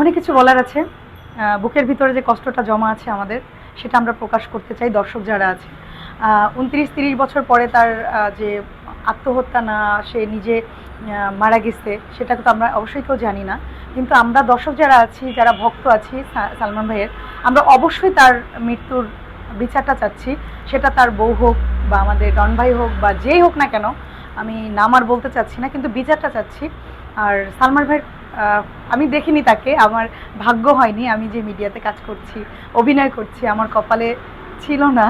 অনেক কিছু বলার আছে। বুকের ভিতরে যে কষ্টটা জমা আছে আমাদের, সেটা আমরা প্রকাশ করতে চাই দর্শক যারা আছে। উনত্রিশ তিরিশ বছর পরে তার যে আত্মহত্যা না, সে নিজে মারা গেছে, সেটা তো আমরা অবশ্যই কেউ জানি না। কিন্তু আমরা দর্শক যারা আছি, যারা ভক্ত আছি সালমান ভাইয়ের, আমরা অবশ্যই তার মৃত্যুর বিচারটা চাচ্ছি। সেটা তার বউ হোক বা আমাদের ডন ভাই হোক বা যেই হোক না কেন আমি নাম আর বলতে চাচ্ছি না কিন্তু বিচারটা চাচ্ছি। আর সালমান আহ, আমি দেখিনি তাকে আমার ভাগ্য হয়নি। আমি যে মিডিয়াতে কাজ করছি অভিনয় করছি আমার কপালে ছিল না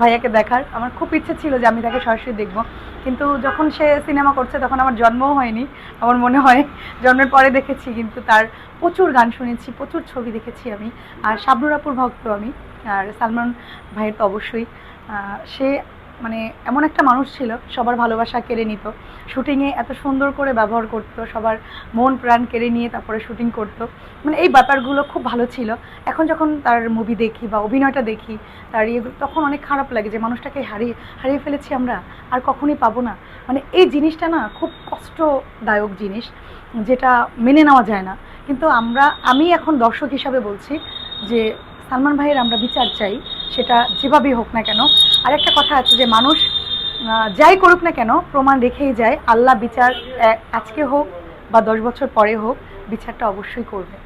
ভাইয়াকে দেখার। আমার খুব ইচ্ছে ছিল যে আমি তাকে সরাসরি দেখব। কিন্তু যখন সে সিনেমা করছে তখন আমার জন্মও হয়নি। আমার মনে হয় জন্মের পরে দেখেছি কিন্তু তার প্রচুর গান শুনেছি প্রচুর ছবি দেখেছি আমি। আর শাবনুরাপুর ভক্ত আমি। আর সালমান ভাইয়ের তো অবশ্যই। সে মানে এমন একটা মানুষ ছিল, সবার ভালোবাসা কেড়ে নিত। শুটিংয়ে এত সুন্দর করে ব্যবহার করতো, সবার মন প্রাণ কেড়ে নিয়ে তারপরে শুটিং করতো। মানে এই ব্যাপারগুলো খুব ভালো ছিল। এখন যখন তার মুভি দেখি বা অভিনয়টা দেখি, তার ইয়েগুলো তখন অনেক খারাপ লাগে যে মানুষটাকে হারিয়ে হারিয়ে ফেলেছি আমরা, আর কখনই পাবো না। মানে এই জিনিসটা না খুব কষ্টদায়ক জিনিস, যেটা মেনে নেওয়া যায় না। কিন্তু আমরা, আমি এখন দর্শক হিসাবে বলছি যে, সালমান ভাইয়ের আমরা বিচার চাই। সেটা যেভাবেই হোক না কেন। আর একটা কথা আছে যে মানুষ যাই করুক না কেন প্রমাণ রেখেই যায় আল্লাহ বিচার আজকে হোক বা দশ বছর পরে হোক বিচারটা অবশ্যই করবে।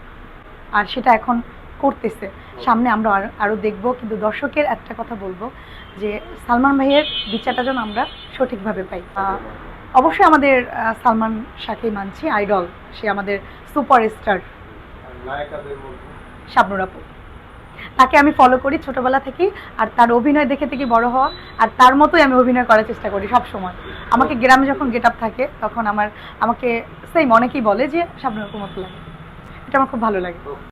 আর সেটা এখন করতেছে। সামনে আমরা আর- আরও দেখব কিন্তু দর্শকের একটা কথা বলব যে সালমান ভাইয়ের বিচারটা যেন আমরা সঠিকভাবে পাই। অবশ্যই আমাদের সালমান শাকে মানছি আইডল। সে আমাদের সুপারস্টার। শাবনুর আপু। তাকে আমি ফলো করি ছোটবেলা থেকে আর তার অভিনয় দেখে থেকে বড় হওয়া, আর তার মতোই আমি অভিনয় করার চেষ্টা করি সব সময় আমাকে গ্রামে যখন গেট আপ থাকে, তখন আমার, আমাকে সেই অনেকেই বলে যে শাবনুর রকম মতো লাগে এটা আমার খুব ভালো লাগে।